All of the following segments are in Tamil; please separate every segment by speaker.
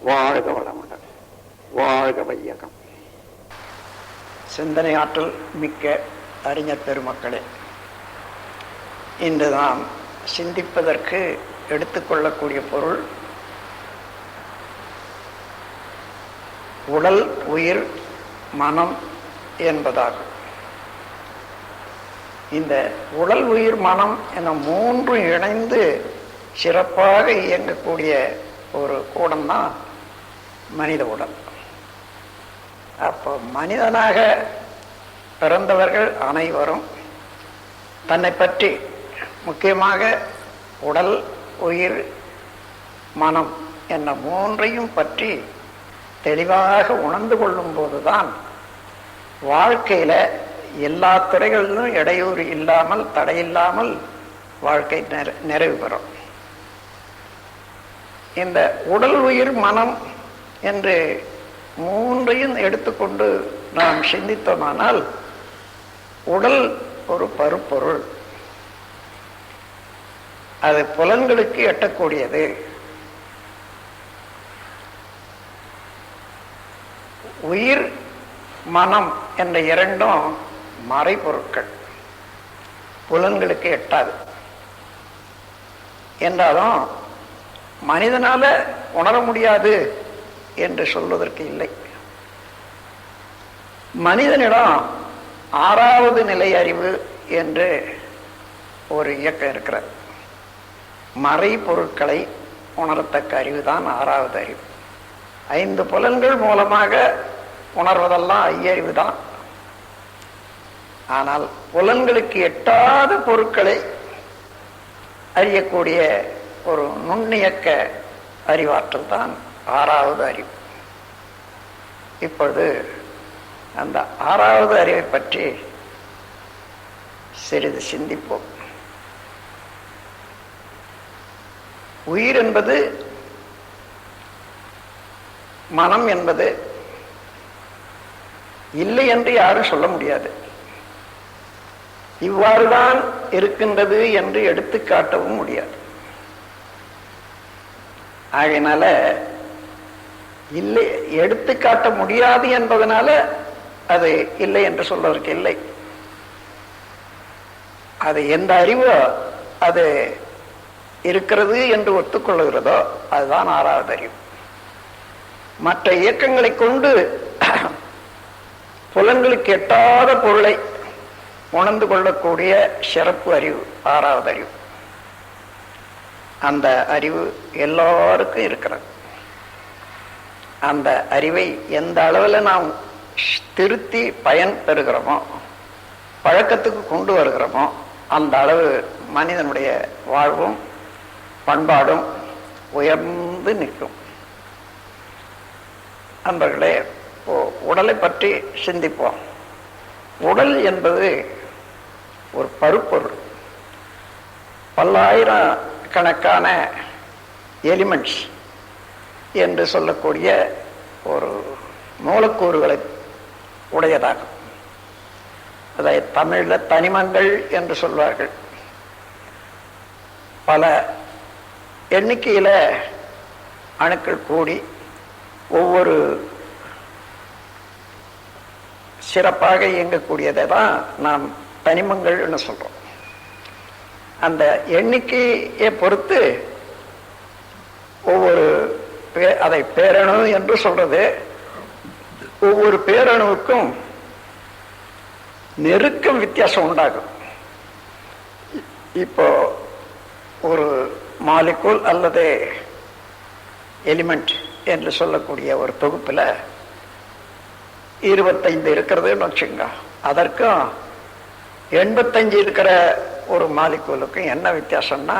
Speaker 1: வாழ்க வளமுடன். வாழ்க வையகம்.
Speaker 2: சிந்தனை ஆற்றல் மிக்க அறிஞர் பெருமக்களே இன்று நாம் சிந்திப்பதற்கு எடுத்துக்கொள்ளக்கூடிய பொருள் உடல் உயிர் மனம் என்பதாகும். இந்த உடல் உயிர் மனம் என மூன்றும் இணைந்து சிறப்பாக இயங்கக்கூடிய ஒரு கூடம்தான் மனித உடல். அப்போ மனிதனாக பிறந்தவர்கள் அனைவரும் தன்னை பற்றி முக்கியமாக உடல் உயிர் மனம் என்ற மூன்றையும் பற்றி தெளிவாக உணர்ந்து கொள்ளும் போதுதான் வாழ்க்கையில எல்லா துறைகளிலும் இடையூறு இல்லாமல் தடையில்லாமல் வாழ்க்கை நிறைவு பெறும். இந்த உடல் உயிர் மனம் என்று மூன்றையும் எடுத்துக்கொண்டு நாம் சிந்தித்தோமானால் உடல் ஒரு பருப்பொருள். அது புலன்களுக்கு எட்டக்கூடியது. உயிர் மனம் என்ற இரண்டும் மறைபொருட்கள். புலன்களுக்கு எட்டாது. என்றாலும் மனிதனால உணர முடியாது. என்று சொல்வதற்கு இல்லை. மனிதனிடம் ஆறாவது நிலை அறிவு என்று ஒரு இயக்கம் இருக்கிறது. மறை பொருட்களை உணரத்தக்க அறிவு தான் ஆறாவது அறிவு. ஐந்து புலன்கள் மூலமாக உணர்வதெல்லாம் ஐயறிவு தான் ஆனால் புலன்களுக்கு எட்டாத பொருட்களை அறியக்கூடிய ஒரு நுண்ணியக்க அறிவாற்றல் தான் ஆறாவது அறிவு. இப்பொழுது அந்த ஆறாவது அறிவை பற்றி சிறிது சிந்திப்போம். உயிர் என்பது மனம் என்பது இல்லை என்று யாரும் சொல்ல முடியாது. இவ்வாறுதான் இருக்கின்றது என்று எடுத்து காட்டவும் முடியாது. ஆகையினால இல்லை எடுத்து காட்ட முடியாது என்பதனால அது இல்லை என்று சொல்வதற்கு இல்லை. அது எந்த அறிவோ அது இருக்கிறது என்று ஒத்துக்கொள்ளுகிறதோ அதுதான் ஆறாவது அறிவு. மற்ற இயக்கங்களை கொண்டு புலன்களுக்கு எட்டாத பொருளை உணர்ந்து கொள்ளக்கூடிய சிறப்பு அறிவு ஆறாவது அறிவு. அந்த அறிவு எல்லாருக்கும் இருக்கிறது. அந்த அறிவை எந்த அளவில் நாம் திருத்தி பயன் பெறுகிறோமோ பழக்கத்துக்கு கொண்டு வருகிறோமோ அந்த அளவு மனிதனுடைய வாழ்வும் பண்பாடும் உயர்ந்து நிற்கும். நண்பர்களே உடலை பற்றி சிந்திப்போம். உடல் என்பது ஒரு பருப்பொருள். பல்லாயிரம் கணக்கான எலிமெண்ட்ஸ் என்று சொல்லக்கூடிய ஒரு மூலக்கூறுகளை உடையதாகும் அதை தமிழில் தனிமங்கள் என்று சொல்வார்கள். பல எண்ணிக்கையில் அணுக்கள் கூடி ஒவ்வொரு சிறப்பாக இயங்கக்கூடியதை தான் நாம் தனிமங்கள்னு சொல்கிறோம் அந்த எண்ணிக்கையை பொறுத்து அதை பேரணு என்று சொல்றது. ஒவ்வொரு பேரணுவுக்கும் நெருக்கம் வித்தியாசம் உண்டாகும். இப்போ ஒரு மாலிகுல் அல்லது எலிமெண்ட் என்று சொல்லக்கூடிய ஒரு தொகுப்பில் இருபத்தைந்து இருக்கிறதுன்னு வச்சுங்க அதற்கும் எண்பத்தஞ்சு இருக்கிற ஒரு மாலிகூலுக்கும் என்ன வித்தியாசம்னா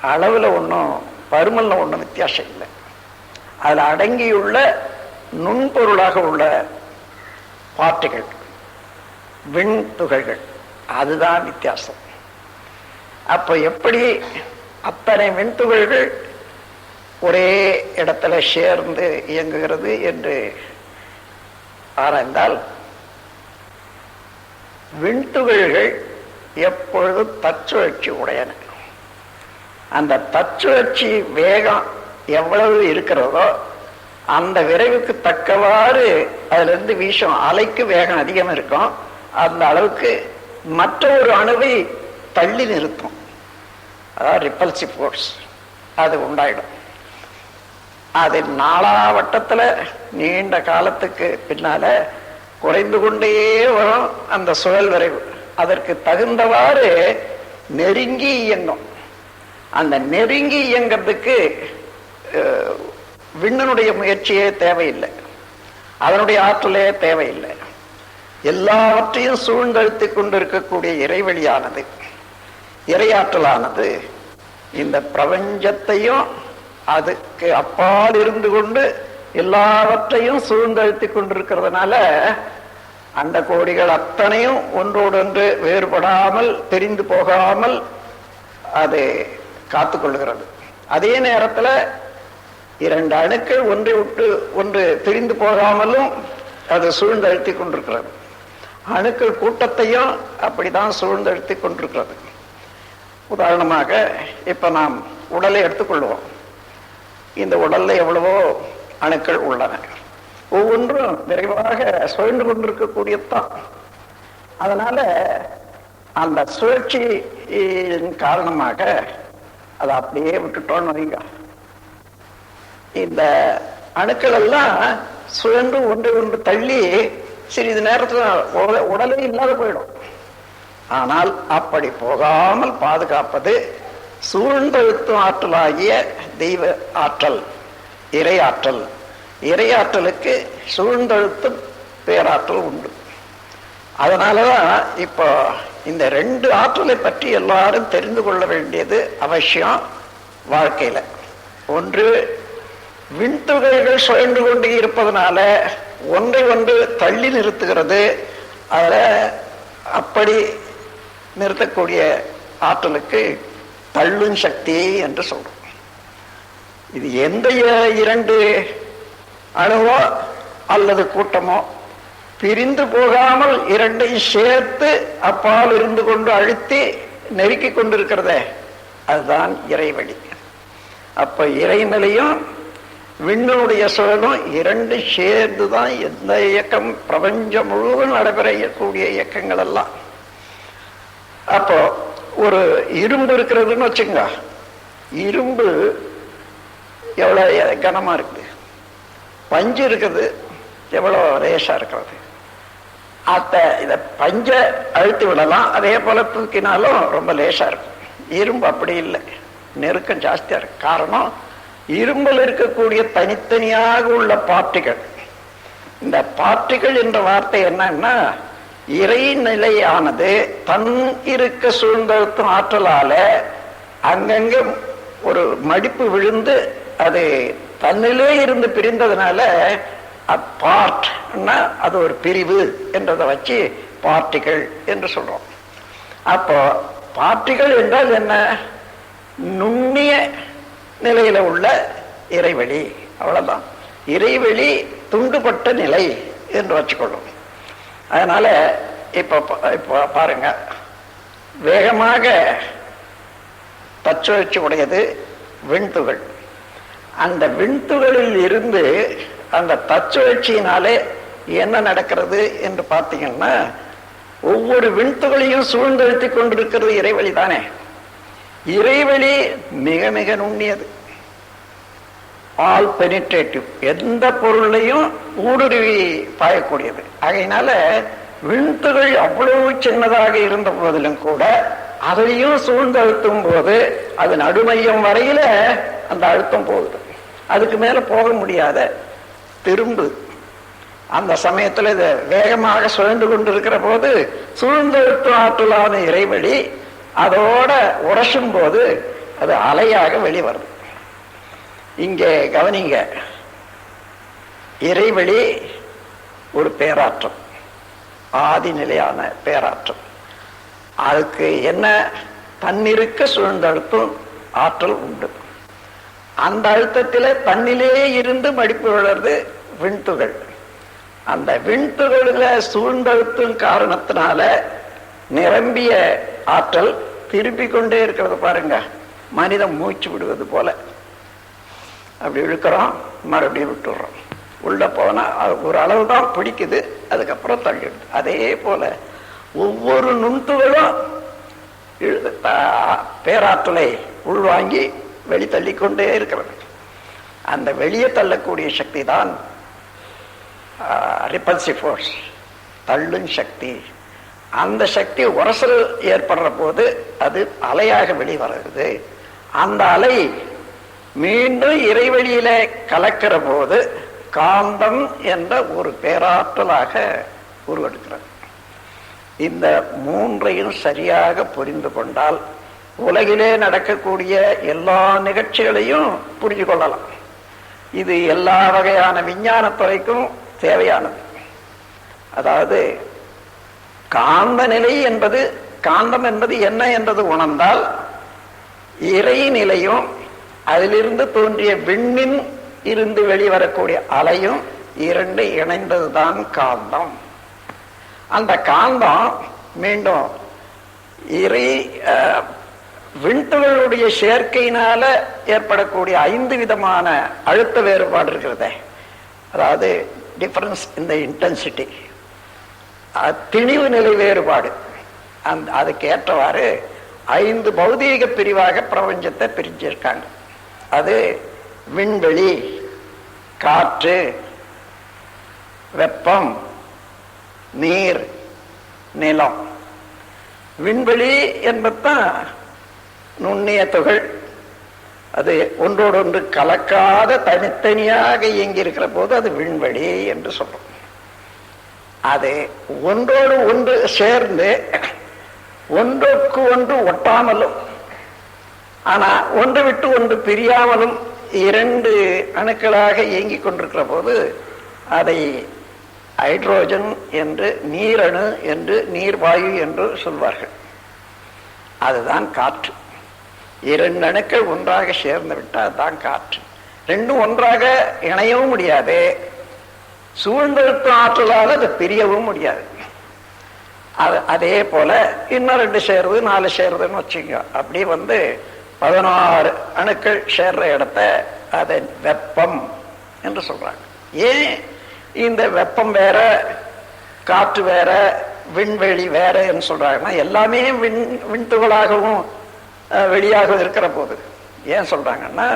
Speaker 2: அளவில் ஒன்றும் பருமலில் ஒன்றும் வித்தியாசம் இல்லை. அதில் அடங்கியுள்ள நுண்பொருளாக உள்ள பார்ட்டிகள் விண் துகள்கள் அதுதான் வித்தியாசம். அப்போ எப்படி அத்தனை விண்துகள்கள் ஒரே இடத்துல சேர்ந்து இயங்குகிறது என்று ஆராய்ந்தால் விண்துகள்கள் எப்பொழுது தச்சுழற்சி உடையன. அந்த தச்சுழற்சி வேகம் எவ்வளவு இருக்கிறதோ அந்த விரைவுக்கு தக்கவாறு அதுல இருந்து வீசும் அலைக்கு வேகம் அதிகம் இருக்கும். அந்த அளவுக்கு மற்ற ஒரு அணுவை தள்ளி நிறுத்தும். அதாவது ரிப்பல்சிவ் ஃபோர்ஸ் அது உண்டாயிடும். அது நாலாவட்டத்துல நீண்ட காலத்துக்கு பின்னால குறைந்து கொண்டே வரும் அந்த சுழல் விரைவு. அதற்கு தகுந்தவாறு நெருங்கி இயங்கும். அந்த நெருங்கி இயங்கிறதுக்கு விண்ணனுடைய முயற்சியே தேவையில்லை. அதனுடைய ஆற்றலே தேவையில்லை. எல்லாவற்றையும் சூழ்ந்தழுத்திக் கொண்டிருக்கக்கூடிய இறைவெளியானது இறையாற்றலானது இந்த பிரபஞ்சத்தையும் அதுக்கு அப்பால் இருந்து கொண்டு எல்லாவற்றையும் சூழ்ந்தழுத்திக் கொண்டிருக்கிறதுனால அந்த கோடிகள் அத்தனையும் ஒன்றோடொன்று வேறுபடாமல் தெரிந்து போகாமல் அது காத்துக்கொள்கிறது அதே நேரத்தில் இரண்டு அணுக்கள் ஒன்றை விட்டு ஒன்று பிரிந்து போகாமலும் அது சூழ்ந்தழுத்தி கொண்டிருக்கிறது. அணுக்கள் கூட்டத்தையும் அப்படிதான் சூழ்ந்தழுத்தி கொண்டிருக்கிறது. உதாரணமாக இப்ப நாம் உடலை எடுத்துக்கொள்வோம். இந்த உடல்ல எவ்வளவோ அணுக்கள் உள்ளன. ஒவ்வொன்றும் விரைவாக சுழன்று கொண்டிருக்கக்கூடியதுதான். அதனால அந்த சுழற்சியின் காரணமாக அதை அப்படியே விட்டுட்டோன்னு வைங்க. இந்த அணுக்கள் எல்லாம் சுழன்று ஒன்று ஒன்று தள்ளி சிறிது நேரத்தில் உடலே இல்லாத போயிடும். ஆனால் அப்படி போகாமல் பாதுகாப்பது சூழ்ந்தழுத்தும் ஆற்றலாகிய தெய்வ ஆற்றல் இறையாற்றல் இறையாற்றலுக்கு சூழ்ந்தழுத்தும் பேராற்றல் உண்டு. அதனாலதான் இப்போ இந்த ரெண்டு ஆற்றலை பற்றி எல்லாரும் தெரிந்து கொள்ள வேண்டியது அவசியம் வாழ்க்கையில். ஒன்று விண்துகைகள் சுழன்று கொண்டு இருப்பதனால ஒன்றை ஒன்று தள்ளி நிறுத்துகிறது. அதில் அப்படி நிறுத்தக்கூடிய ஆற்றலுக்கு தள்ளும் சக்தி என்று சொல்றோம். இது எந்த இரண்டு அணுவோ அல்லது கூட்டமோ பிரிந்து போகாமல் இரண்டையும் சேர்த்து அப்பால் இருந்து கொண்டு அழுத்தி நெருக்கி கொண்டிருக்கிறதே. அதுதான் இறைவழி. அப்ப இறைநிலையும் விண்ணுடைய சுழலும் இரண்டு சேர்ந்து தான் எந்த இயக்கம் பிரபஞ்சம் முழுவதும் நடைபெறக்கூடிய இயக்கங்கள் எல்லாம் அப்போ ஒரு இரும்பு இருக்கிறதுன்னு வச்சுங்க இரும்பு எவ்வளவு கனமா இருக்குது? பஞ்சு இருக்குது எவ்வளோ ரேஷாக இருக்கிறது? அத்த இதை பஞ்ச அழுத்தி விடலாம் அதே போல தூக்கினாலும் ரொம்ப லேசா இருக்கும். இரும்பு அப்படி இல்லை. நெருக்கம் ஜாஸ்தியாக இருக்கு. காரணம் இரும்பில் இருக்கக்கூடிய தனித்தனியாக உள்ள பார்ட்டிகள். இந்த பார்ட்டிகள் என்ற வார்த்தை என்னன்னா இறைநிலையானது தன் இருக்க சூழ்ந்தழுத்தும் ஆற்றலால அங்கங்க ஒரு மடிப்பு விழுந்து அது தன்னிலே இருந்து பிரிந்ததுனால பார்ட் அது ஒரு பிரிவு என்றதை வச்சு பார்ட்டிகள் என்று சொல்றோம். அப்போ பார்ட்டிகள் என்றால் என்ன? நுண்ணிய நிலையில உள்ள இறைவெளி. அவ்வளவுதான். இறைவெளி துண்டுபட்ட நிலை என்று வச்சுக்கொள்ளும். அதனால இப்ப பா- பாருங்க. வேகமாக தச்சுழற்சி உடையது விண்துகள். அந்த விண்துகளில் இருந்து அந்த தச்சுழற்சியினாலே என்ன நடக்கிறது என்று பார்த்தீங்கன்னா ஒவ்வொரு விண்துகளையும் சூழ்ந்தழுத்திக் கொண்டிருக்கிறது இறைவழி தானே இறைவழி மிக மிக நுண்ணியது. ஆல் பெனிட்ரேட்டிவ் எந்த பொருளையும் ஊடுருவி பாயக்கூடியது. ஆகையினால விண்துகள் அவ்வளவு சின்னதாக இருந்த போதிலும் கூட அதையும் சூழ்ந்தழுத்தும் போது அது நடுமையம் வரையில அந்த அழுத்தம் போகுது. அதுக்கு மேல போக முடியாத திரும்பு. அந்த சமயத்துல இதை வேகமாக சுழந்து கொண்டிருக்கிற போது சூழ்ந்தழுத்து ஆற்றலான இறைவழி அதோட உரசும் போது அது அலையாக வெளிவருது. இங்கே கவனிங்க. இறைவழி ஒரு பேராற்றம். ஆதிநிலையான பேராற்றம். அதுக்கு என்ன தன்னிருக்க சூழ்ந்தழுத்தும் ஆற்றல் உண்டு. அந்த அழுத்தத்தில் தன்னிலே இருந்து மடிப்பு வளர்றது விண்துகள். அந்த விண்துகளில் சூழ்ந்தழுத்தும் காரணத்தினால நிரம்பிய ஆற்றல் திருப்பி கொண்டே இருக்கிறது பாருங்க. மனிதன் மூச்சு விடுவது போல. அப்படி இழுக்கிறோம் மறுபடியும் விட்டுடுறோம் உள்ளே போனால் அது ஒரு அளவு தான் பிடிக்குது அதுக்கப்புறம் தள்ளிடுது. அதே போல ஒவ்வொரு நுண்துகளும் பேராற்றலை உள்வாங்கி வெளி தள்ளிக்கொண்டே இருக்கிறது. அந்த வெளியே தள்ளக்கூடிய சக்தி தான் ரிப்பல்சிவ் ஃபோர்ஸ் தள்ளும் சக்தி. அந்த சக்தி உரசல் ஏற்படுற போது அது அலையாக வெளிவருகிறது அந்த அலை மீண்டும் இறைவழியிலே கலக்கிற போது காந்தம் என்ற ஒரு பேராற்றலாக உருவெடுக்கிறது இந்த மூன்றையும் சரியாக புரிந்து கொண்டால் உலகிலே நடக்கக்கூடிய எல்லா நிகழ்ச்சிகளையும் புரிஞ்சு கொள்ளலாம். இது எல்லா வகையான விஞ்ஞானத்துறைக்கும் தேவையானது. அதாவது காந்த நிலை என்பது காந்தம் என்பது என்ன என்பது உணர்ந்தால் இறை நிலையும் அதிலிருந்து தோன்றிய விண்ணின் இருந்து வெளிவரக்கூடிய அலையும் இரண்டு இணைந்ததுதான் காந்தம். அந்த காந்தம் மீண்டும் இறை விண்துகளுடைய சேர்க்கையினால ஏற்படக்கூடிய ஐந்து விதமான அழுத்த வேறுபாடு இருக்கிறதே. அதாவது டிஃபரன்ஸ் இந்த இன்டென்சிட்டி திணிவு நிலை வேறுபாடு. அந்த அதுக்கு ஏற்றவாறு ஐந்து பௌதீக பிரிவாக பிரபஞ்சத்தை பிரிஞ்சிருக்காங்க. அது விண்வெளி காற்று வெப்பம் நீர் நிலம். விண்வெளி என்பதுதான் நுண்ணிய துகள். அது ஒன்றோடொன்று கலக்காத தனித்தனியாக இயங்கி இருக்கிற போது அது விண்வெளி என்று சொல்றோம். அது ஒன்றோடு ஒன்று சேர்ந்து ஒன்றுக்கு ஒன்று ஒட்டாமலும் ஆனா ஒன்று விட்டு ஒன்று பிரியாமலும் இரண்டு அணுக்களாக இயங்கிக் கொண்டிருக்கிற போது அதை ஹைட்ரோஜன் என்று நீரணு என்று நீர்வாயு என்று சொல்வார்கள். அதுதான் காற்று. இரண்டு அணுக்கள் ஒன்றாக சேர்ந்து விட்டால் அதுதான் காற்று. ரெண்டும் ஒன்றாக இணையவும் முடியாது. சூழ்ந்திருக்கும் ஆற்றலால் அது பிரியவும் முடியாது. அது அதே போல இன்னும் ரெண்டு சேருது நாலு சேருதுன்னு வச்சுக்கோ அப்படி வந்து பதினாறு அணுக்கள் சேர்ற இடத்த அதன் வெப்பம் என்று சொல்றாங்க. ஏன்? இந்த வெப்பம் வேற காற்று வேற விண்வெளி வேற என்று சொல்றாங்கன்னா எல்லாமே விண் விண்துகளாகவும் வெளியாகவும் இருக்கிற போது ஏன் சொல்றாங்கன்னா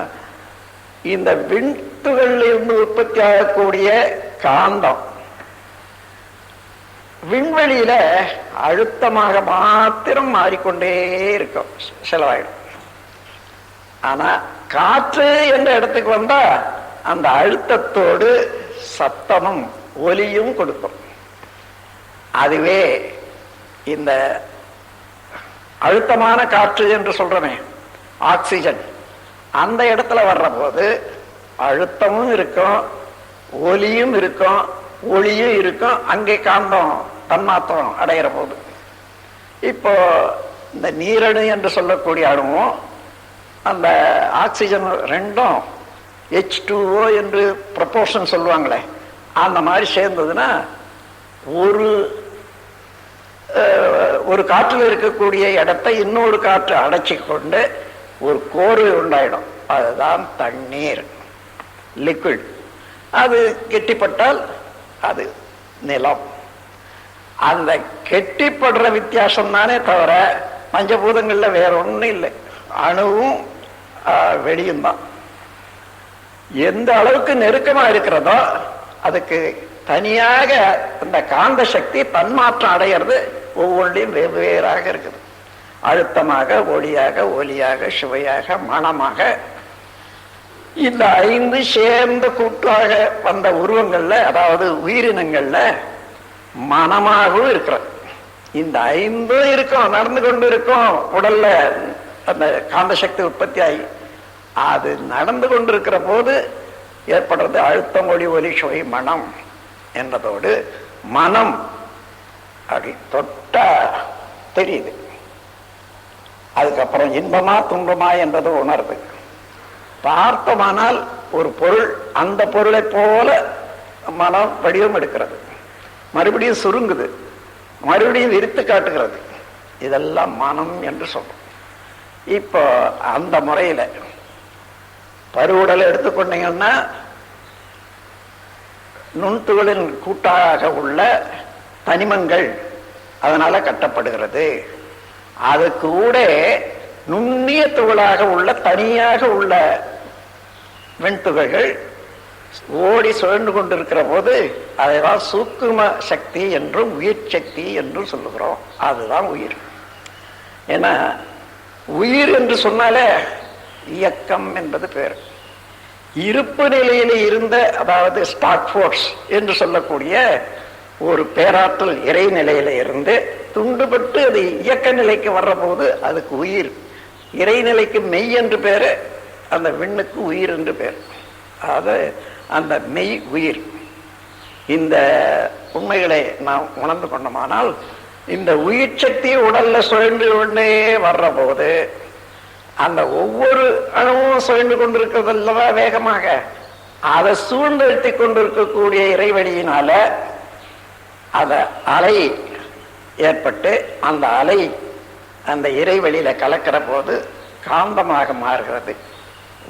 Speaker 2: இந்த விண்துகளில் இருந்து உற்பத்தி ஆகக்கூடிய காந்தம் விண்வெளியில அழுத்தமாக மாத்திரம் மாறிக்கொண்டே இருக்கும். செலவாயிடும். ஆனா காற்று என்ற இடத்துக்கு வந்தா அந்த அழுத்தத்தோடு சத்தமும் ஒலியும் கொடுக்கும். அதுவே இந்த அழுத்தமான காற்று என்று சொல்றமே ஆக்சிஜன். அந்த இடத்துல வர்ற போது அழுத்தமும் இருக்கும் ஒலியும் இருக்கும் ஒளியும் இருக்கும் அங்கே காந்தம் தன்மாத்திரம் அடைகிற போது. இப்போ இந்த நீரணு என்று சொல்லக்கூடிய அணுவும் அந்த ஆக்சிஜன் ரெண்டும் ஹெச் டூஓ என்று ப்ரப்போர்ஷன் சொல்லுவாங்களே அந்த மாதிரி சேர்ந்ததுன்னா ஒரு ஒரு காற்றில் இருக்கக்கூடிய இடத்தை இன்னொரு காற்று அடைச்சி கொண்டு ஒரு கோர்வை உண்டாயிடும். அதுதான் தண்ணீர் லிக்விட் அது கெட்டிப்பட்டால் அது நிலம். அந்த கெட்டிப்படுற வித்தியாசம் தானே தவிர பஞ்சபூதங்களில் வேற ஒன்றும் இல்லை. அணுவும் வெளியும் தான் எந்த அளவுக்கு நெருக்கமா இருக்கிறதோ அதுக்கு தனியாக அந்த காந்த சக்தி தன்மாற்றம் அடையிறது ஒவ்வொன்றையும் வெவ்வேறாக இருக்குது. அழுத்தமாக ஒளியாக ஒலியாக சுவையாக மனமாக இந்த ஐந்து சேர்ந்த கூட்டாக வந்த உருவங்கள்ல அதாவது உயிரினங்கள்ல மனமாகவும் இருக்கிறது. இந்த ஐந்தும் இருக்கும் நடந்து கொண்டு இருக்கும் உடல்ல அந்த காந்த சக்தி உற்பத்தி ஆகி அது நடந்து கொண்டிருக்கிற போது ஏற்படுறது அழுத்தம் ஒளி ஒலி சுவை மனம் என்பதோடு மனம் அப்படி தொட்டா தெரியுது. அதுக்கப்புறம் இன்பமா துன்பமா என்பது உணர்வு. பார்த்தமானால் ஒரு பொருள் அந்த பொருளை போல மனம் வடிவம் எடுக்கிறது. மறுபடியும் சுருங்குது. மறுபடியும் விரித்து காட்டுகிறது. இதெல்லாம் மனம் என்று சொல்றோம். இப்போ அந்த முறையில் பருவுடலை எடுத்துக்கொண்டீங்கன்னா நுண்துகளின் கூட்டாக உள்ள தனிமங்கள் அதனால் கட்டப்படுகிறது. அது கூட நுண்ணிய துகளாக உள்ள தனியாக உள்ள வெண்துகள்கள் ஓடி சுழன்று கொண்டிருக்கிற போது அதைதான் சூக்கும சக்தி என்றும் உயிர் சக்தி என்றும் சொல்லுகிறோம். அதுதான் உயிர். ஏன்னா உயிர் என்று சொன்னாலே இயக்கம் என்பது பேர். இருப்பு நிலையில இருந்த அதாவது ஸ்டாக் ஃபோர்ஸ் என்று சொல்லக்கூடிய ஒரு பேராற்றல் இறை நிலையில இருந்து துண்டுபட்டு அது இயக்க நிலைக்கு வர்ற போது அதுக்கு உயிர். இறைநிலைக்கு மெய் என்று பேரு அந்த விண்ணுக்கு உயிர் என்று பேர். அது அந்த மெய் உயிர். இந்த உண்மைகளை நாம் உணர்ந்து கொண்டோமானால் இந்த உயிர் சக்தி உடல்ல சுழன்று கொண்டே வர்ற போது அந்த ஒவ்வொரு அணுவும் சுழன்று கொண்டிருக்கிறது அல்லவா வேகமாக? அதை சூழ்நிறுத்தி கொண்டிருக்கக்கூடிய இறைவழியினால அந்த அலை ஏற்பட்டு அந்த அலை அந்த இறைவழியில கலக்கிற போது காந்தமாக மாறுகிறது.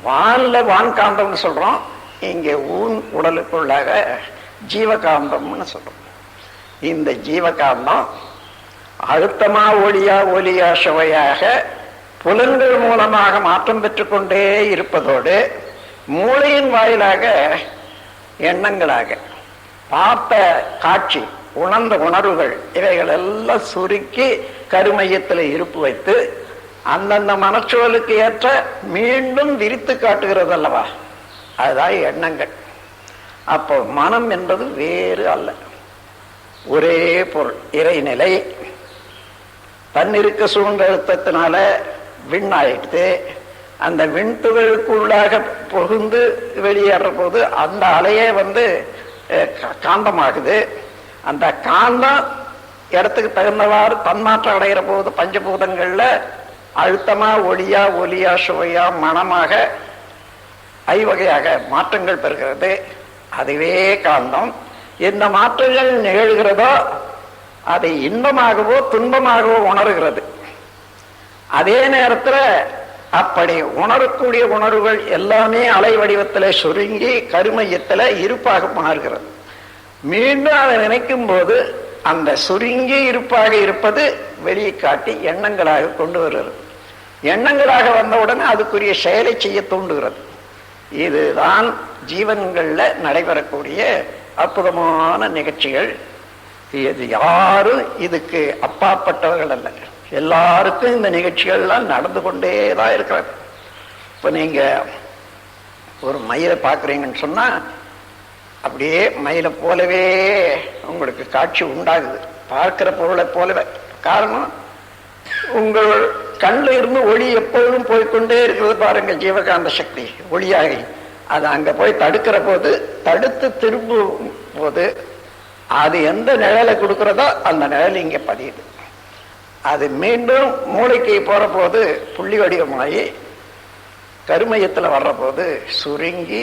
Speaker 2: வானில் வான்காந்தம்னு சொல்றோம். இங்கே ஊன் உடலுக்குள்ளாக ஜீவகாந்தம்னு சொல்றோம். இந்த ஜீவகாந்தம் அழுத்தமா ஒளியா ஒலியா சுவையாக புலன்கள் மூலமாக மாற்றம் பெற்றுக்கொண்டே இருப்பதோடு மூளையின் வாயிலாக எண்ணங்களாக பார்த்த காட்சி உணர்ந்த உணர்வுகள் இவைகள் எல்லாம் சுருக்கி கருமையத்தில் இருப்பு வைத்து அந்தந்த மனச்சூழலுக்கு ஏற்ற மீண்டும் விரித்து காட்டுகிறது அல்லவா? அதுதான் எண்ணங்கள். அப்போ மனம் என்பது வேறு அல்ல. ஒரே பொருள் இறைநிலை. தன்னிருக்க சூழ்நிறுத்தத்தினால விண்ணாயிட்டு அந்த விண்துகளுக்குள்ளாக புகுந்து வெளியேற போது அந்த அலையே வந்து காந்தமாகுது. அந்த காந்தம் இடத்துக்கு தகுந்தவாறு தன்மாற்றம் அடைகிற போது பஞ்சபூதங்கள்ல அழுத்தமா ஒளியா ஒலியா சுவையா மனமாக ஐவகையாக மாற்றங்கள் பெறுகிறது. அதுவே காந்தம். எந்த மாற்றங்கள் நிகழ்கிறதோ அதை இன்பமாகவோ துன்பமாகவோ உணர்கிறது. அதே நேரத்துல அப்படி உணரக்கூடிய உணர்வுகள் எல்லாமே அலை வடிவத்துல சுருங்கி கருமையத்துல இருப்பாக மாறுகிறது. மீண்டும் அதை நினைக்கும் போது அந்த சுருங்கி இருப்பாக இருப்பது வெளியே காட்டி எண்ணங்களாக கொண்டு வருகிறது. எண்ணங்களாக வந்தவுடனே அதுக்குரிய செயலை செய்ய தூண்டுகிறது. இதுதான் ஜீவன்களில் நடைபெறக்கூடிய அற்புதமான நிகழ்ச்சிகள். இது யாரும் இதுக்கு அப்பாப்பட்டவர்கள் அல்ல. எல்லாருக்கும் இந்த நிகழ்ச்சிகள்லாம் நடந்து கொண்டே தான் இருக்கிறார் இப்போ நீங்கள் ஒரு மயிலை பார்க்குறீங்கன்னு சொன்னால் அப்படியே மயிலை போலவே உங்களுக்கு காட்சி உண்டாகுது. பார்க்கிற பொருளை போலவே. காரணம் உங்கள் கண்ணில் இருந்து ஒளி எப்பொழுதும் போய்க்கொண்டே இருக்கிறது பாருங்க ஜீவகாந்த சக்தி ஒளியாகி. அது அங்கே போய் தடுக்கிற போது தடுத்து திரும்பும் போது அது எந்த நிழலை கொடுக்கிறதோ அந்த நிழல் இங்கே பதியுது. அது மீண்டும் மூளைக்கு போகிற போது புள்ளி வடிவமாகி கருமையத்தில் வர்ற போது சுருங்கி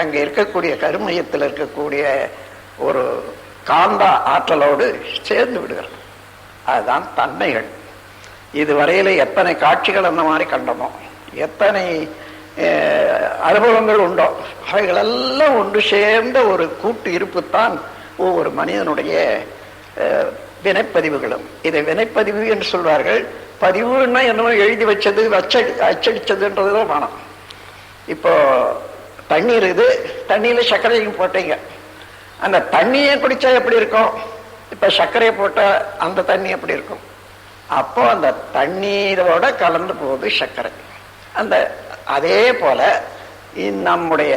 Speaker 2: அங்கே இருக்கக்கூடிய கருமையத்தில் இருக்கக்கூடிய ஒரு காந்தா ஆற்றலோடு சேர்ந்து விடுகிறது. அதுதான் தன்மைகள். இதுவரையில் எத்தனை காட்சிகள் அந்த மாதிரி கண்டமோ எத்தனை அனுபவங்கள் உண்டோ அவைகளெல்லாம் ஒன்று சேர்ந்த ஒரு கூட்டு இருப்புத்தான் ஒவ்வொரு மனிதனுடைய வினைப்பதிவுகளும். இதை வினைப்பதிவு என்று சொல்வார்கள். பதிவுன்னா என்னமோ எழுதி வச்சது அச்சடி அச்சடிச்சதுன்றதுதான் வேணாம் இப்போ தண்ணீர் இது தண்ணியில் சர்க்கரையும் போட்டீங்க. அந்த தண்ணியை குடிச்சா எப்படி இருக்கும்? இப்போ சர்க்கரையை போட்டால் அந்த தண்ணி எப்படி இருக்கும்? அப்போ அந்த தண்ணீரோட கலந்து போகுது சர்க்கரை. அந்த அதே போல நம்முடைய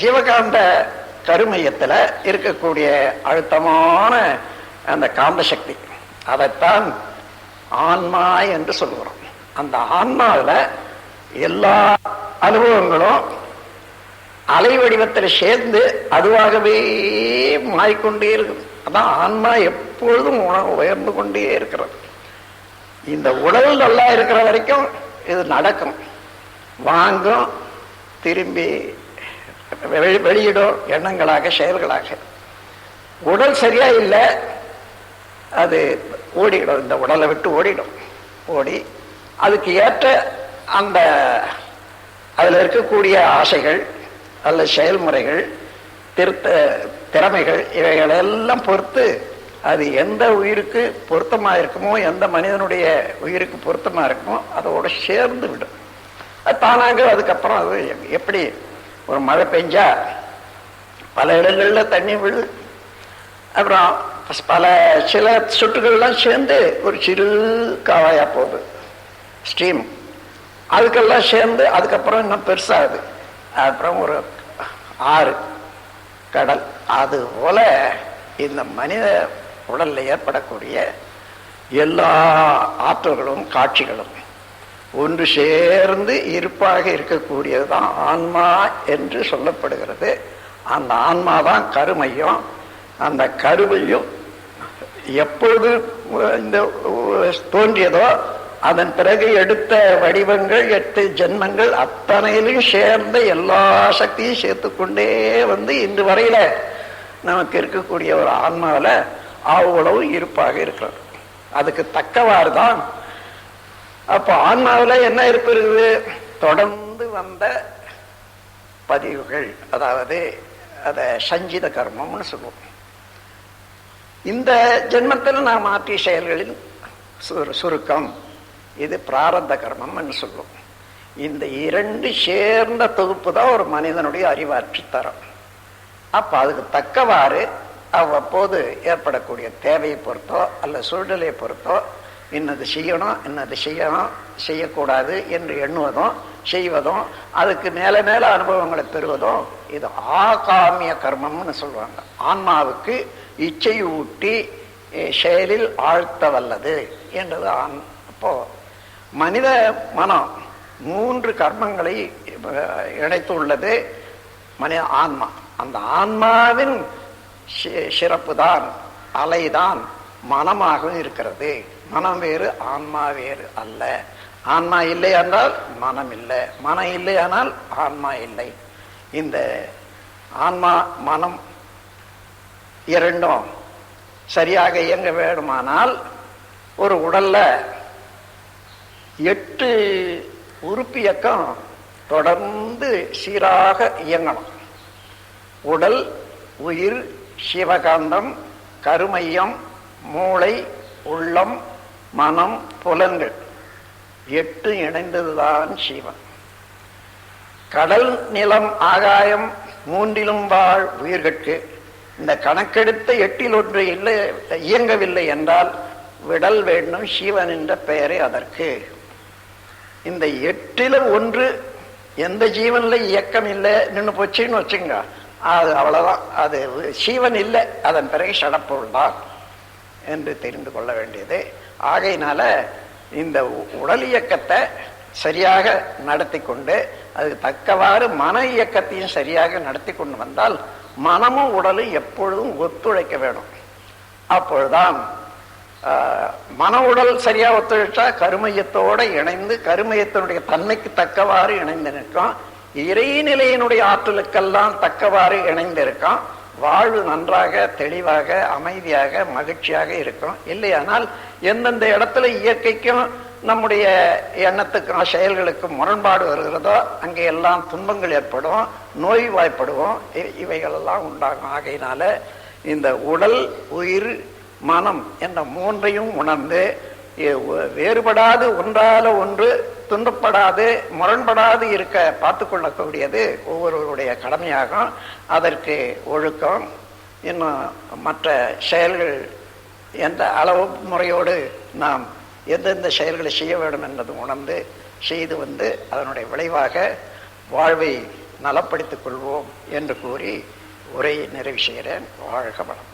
Speaker 2: ஜீவகாந்த கருமையத்தில் இருக்கக்கூடிய அழுத்தமான அந்த காந்த சக்தி அதைத்தான் ஆன்மா என்று சொல்கிறோம் அந்த ஆன்மாவில் எல்லா அனுபவங்களும் அலை வடிவத்தில் சேர்ந்து அதுவாகவே மாறிக்கொண்டே இருக்குது அதான் ஆன்மா எப்பொழுதும் உணவு உயர்ந்து கொண்டே இருக்கிறது. இந்த உடல் நல்லா இருக்கிற வரைக்கும் இது நடக்கும். வாங்கும் திரும்பி வெளி- வெளியிடும் எண்ணங்களாக செயல்களாக. உடல் சரியா இல்லை அது ஓடிடும். இந்த உடலை விட்டு ஓடிடும். ஓடி அதுக்கு ஏற்ற அந்த அதுல இருக்கக்கூடிய ஆசைகள் அல்ல செயல்முறைகள் திருத்த திறமைகள் இவைகளெல்லாம் பொறுத்து அது எந்த உயிருக்கு பொருத்தமாக இருக்குமோ எந்த மனிதனுடைய உயிருக்கு பொருத்தமாக இருக்குமோ அதோட சேர்ந்து விடும். அது தானாக அதுக்கப்புறம் அது எப்படி ஒரு மழை பெஞ்சா பல இடங்கள்ல தண்ணி விழுது. அப்புறம் பல சில சொட்டுகள்லாம் சேர்ந்து ஒரு சிறு காவாயா போகுது. ஸ்ட்ரீம் அதுக்கெல்லாம் சேர்ந்து அதுக்கப்புறம் இன்னும் பெருசாகுது. அப்புறம் ஒரு ஆறு கடல். அது போல இந்த மனித உடல்ல ஏற்படக்கூடிய எல்லா ஆற்றல்களும் காட்சிகளும் ஒன்று சேர்ந்து இருப்பாக இருக்கக்கூடியது தான் ஆன்மா என்று சொல்லப்படுகிறது. அந்த ஆன்மா தான் கருமையும். அந்த கருமையும் எப்பொழுது இந்த தோன்றியதோ அதன் பிறகு எடுத்த வடிவங்கள் எட்டு ஜென்மங்கள் அத்தனையிலும் சேர்ந்த எல்லா சக்தியும் சேர்த்துக்கொண்டே வந்து இன்று வரையில நமக்கு இருக்கக்கூடிய ஒரு ஆன்மாவில் அவ்வளவு இருப்பாக இருக்கிறது. அதுக்கு தக்கவாறு தான் அப்போ ஆன்மாவில என்ன இருப்பிருக்குது தொடர்ந்து வந்த பதிவுகள். அதாவது அதை சஞ்சித கர்மம்னு சொல்லுவோம். இந்த ஜென்மத்தில் நாம் ஆற்றிய செயல்களின் சுருக்கம். இது பிராரத்த கர்மம்னு சொல்லுவோம். இந்த இரண்டு சேர்ந்த தொகுப்பு தான் ஒரு மனிதனுடைய அறிவாற்றி தரம். அப்ப அதுக்கு தக்கவாறு அவ்வப்போது ஏற்படக்கூடிய தேவையை பொறுத்தோ அல்ல சூழ்நிலையை பொறுத்தோ இன்னது செய்யணும் இன்னது செய்யணும் செய்யக்கூடாது என்று எண்ணுவதும் செய்வதும் அதுக்கு மேல மேல அனுபவங்களை பெறுவதும் இது ஆகாமிய கர்மம்னு சொல்லுவாங்க. ஆன்மாவுக்கு இச்சை ஊட்டி செயலில் ஆழ்த்த வல்லது என்றது ஆன் அப்போ மனித மனம் மூன்று கர்மங்களை இணைத்துள்ளது மனித ஆன்மா. அந்த ஆன்மாவின் சிறப்பு தான் அலைதான் மனமாகவும் இருக்கிறது. மனம் வேறு ஆன்மா வேறு அல்ல. ஆன்மா இல்லை என்றால் மனம் இல்லை. மனம் இல்லை ஆனால் ஆன்மா இல்லை. இந்த ஆன்மா மனம் இரண்டும் சரியாக இயங்க வேண்டுமானால் ஒரு உடல்ல எட்டு உறுப்பு இயக்கம் தொடர்ந்து சீராக இயங்கணும். உடல் உயிர் சிவகாந்தம் கருமையம் மூளை உள்ளம் மனம் புலன்கள். எட்டு இணைந்ததுதான் சிவன். கடல் நிலம் ஆகாயம் மூன்றிலும் வாழ் உயிர்கட்கு. இந்த கணக்கெடுத்த எட்டில் ஒன்று இல்லை இயங்கவில்லை என்றால் விடல் வேண்டும் சிவன் என்ற பெயரே அதற்கு. இந்த எட்டில ஒன்று எந்த ஜீவன்ல இயக்கம் இல்லை நின்று போச்சுன்னு வச்சுங்க அது அவ்வளவுதான். அது சீவன் இல்லை அதன் பிறகு சடப்பொருள் தான். என்று தெரிந்து கொள்ள வேண்டியது. ஆகையினால இந்த உடல் இயக்கத்தை சரியாக நடத்தி கொண்டு அதுக்கு தக்கவாறு மன இயக்கத்தையும் சரியாக நடத்தி கொண்டு வந்தால் மனமும் உடலும் எப்பொழுதும் ஒத்துழைக்க வேணும். அப்பொழுதுதான் மன உடல் சரியா ஒத்துழைச்சா கருமையத்தோட இணைந்து கருமையத்தினுடைய தன்மைக்கு தக்கவாறு இணைந்து நிற்கும் இறைநிலையினுடைய ஆற்றலுக்கெல்லாம் தக்கவாறு இணைந்திருக்கும் வாழ்வு நன்றாக தெளிவாக அமைதியாக மகிழ்ச்சியாக இருக்கும். இல்லையானால் எந்தெந்த இடத்துல இயற்கைக்கும் நம்முடைய எண்ணத்துக்கும் செயல்களுக்கும் முரண்பாடு வருகிறதோ அங்கே எல்லாம் துன்பங்கள் ஏற்படும் நோய் வாய்ப்படுவோம் இவைகளெல்லாம் உண்டாகும். ஆகையினால இந்த உடல் உயிர் மனம் என்ற மூன்றையும் உணர்ந்து வேறுபடாது ஒன்றால ஒன்று துன்பப்படாது முரண்படாது இருக்க பார்த்து கொள்ளக்கூடியது ஒவ்வொருவருடைய கடமையாகும். அதற்கு ஒழுக்கம். இன்னும் மற்ற செயல்கள் எந்த அளவு முறையோடு நாம் எந்தெந்த செயல்களை செய்ய வேண்டும் என்பது உணர்ந்து செய்து வந்து அதனுடைய விளைவாக வாழ்வை நலப்படுத்திக் கொள்வோம் என்று கூறி உரையை நிறைவு செய்கிறேன். வாழ்க வளம்